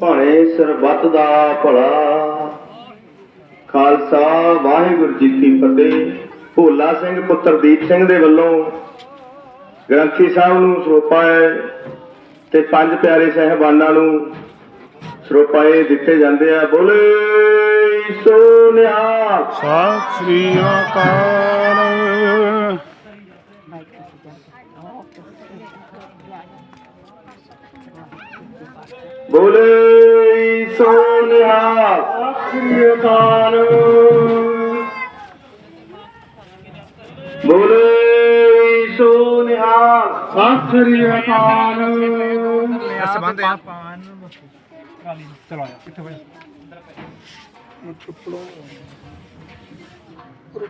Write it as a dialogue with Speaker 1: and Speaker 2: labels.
Speaker 1: ਭਾਣੇ ਸਰਬੱਤ ਦਾ ਭਲਾ। ਖਾਲਸਾ ਵਾਹਿਗੁਰੂ ਜੀ ਕੀ ਫਤਿਹ। ਭੋਲਾ ਸਿੰਘ ਪੁੱਤਰ ਦੀਪ ਸਿੰਘ ਦੇ ਵੱਲੋਂ ਗ੍ਰੰਥੀ ਸਾਹਿਬ ਨੂੰ ਸਰੋਪਾਏ ਤੇ ਪੰਜ ਪਿਆਰੇ ਸਹਿਬਾਨਾਂ ਨੂੰ ਸਰੋਪਾਏ ਦਿੱਤੇ ਜਾਂਦੇ ਆ। ਬੋਲੇ ਸੋ ਨਿਹਾਲ
Speaker 2: ਸਤਿ ਸ੍ਰੀ ਅਕਾਲ।
Speaker 1: ਬੋਲੇ ਸੋ ਨਿਹਾਲ ਸ੍ਰੀ ਅਕਾਲ। ਬੋਲੇ ਸੋ ਨਿਹਾਲ
Speaker 2: ਸਤਿ ਸ੍ਰੀ ਅਕਾਲ।
Speaker 3: ਸੰਬੰਧ ਹੈ
Speaker 2: ਚਲੋ ਆ ਕਿੱਥੇ ਬਈ